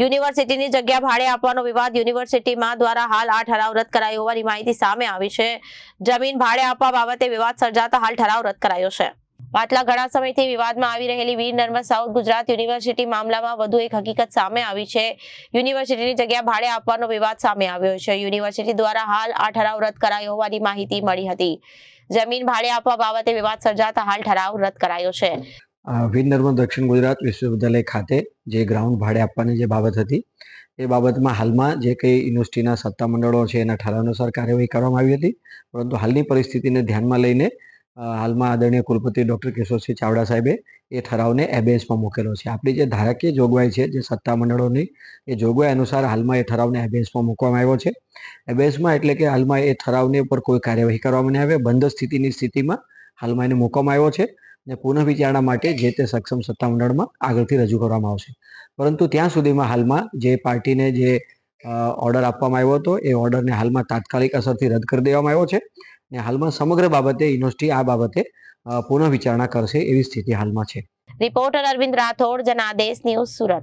યુનિવર્સિટીની જગ્યા ભાડે આપવાનો વિવાદ યુનિવર્સિટીમાં દ્વારા હાલ આ ઠરાવ રદ કરાયો હોવાની માહિતી સામે આવી છે. જમીન ભાડે આપવા બાબતે વિવાદ સર્જાતા હાલ ઠરાવ રદ કરાયો છે. પાછલા ઘણા સમયથી વિવાદમાં આવી રહેલી વીર નર્મદ સાઉથ ગુજરાત યુનિવર્સિટી મામલામાં વધુ એક હકીકત સામે આવી છે. યુનિવર્સિટીની જગ્યા ભાડે આપવાનો વિવાદ સામે આવ્યો છે. યુનિવર્સિટી દ્વારા હાલ આ ઠરાવ રદ કરાયો હોવાની માહિતી મળી હતી. જમીન ભાડે આપવા બાબતે વિવાદ સર્જાતા હાલ ઠરાવ રદ કરાયો છે. અ, વીર નર્મદ દક્ષિણ ગુજરાત વિશ્વવિદ્યાલય ખાતે જે ગ્રાઉન્ડ ભાડે આપવાની જે બાબત હતી એ બાબતમાં હાલમાં જે કંઈ યુનિવર્સિટીના સત્તામંડળો છે એના ઠરાવ અનુસાર કાર્યવાહી કરવામાં આવી હતી. પરંતુ હાલની પરિસ્થિતિને ધ્યાનમાં લઈને હાલમાં આદરણીય કુલપતિ ડૉક્ટર કિશોરસિંહ ચાવડા સાહેબે એ ઠરાવને એબેન્સમાં મૂકેલો છે. આપણી જે ધારાકીય જોગવાઈ છે જે સત્તામંડળોની એ જોગવાઈ અનુસાર હાલમાં એ ઠરાવને એબેન્સમાં મૂકવામાં આવ્યો છે. એબેન્સમાં એટલે કે હાલમાં એ ઠરાવને ઉપર કોઈ કાર્યવાહી કરવામાં નહીં આવે. બંધ સ્થિતિની સ્થિતિમાં હાલમાં એને મૂકવામાં આવ્યો છે ને પુનઃ વિચારણા માટે જે તે સક્ષમ સત્તામંડળમાં આગળથી રજૂ કરવામાં આવશે. પરંતુ ત્યાં સુધીમાં હાલમાં જે પાર્ટીને જે ઓર્ડર આપવામાં આવ્યો હતો, એ ઓર્ડરને હાલમાં તાત્કાલિક અસરથી રદ કરી દેવામાં આવ્યો છે ને હાલમાં સમગ્ર બાબતે યુનિવર્સિટી આ બાબતે પુનઃવિચારણા પુનઃ વિચારણા કરશે એવી સ્થિતિ હાલમાં છે. Reporter Arvind Rathod, Janadesh news Surat.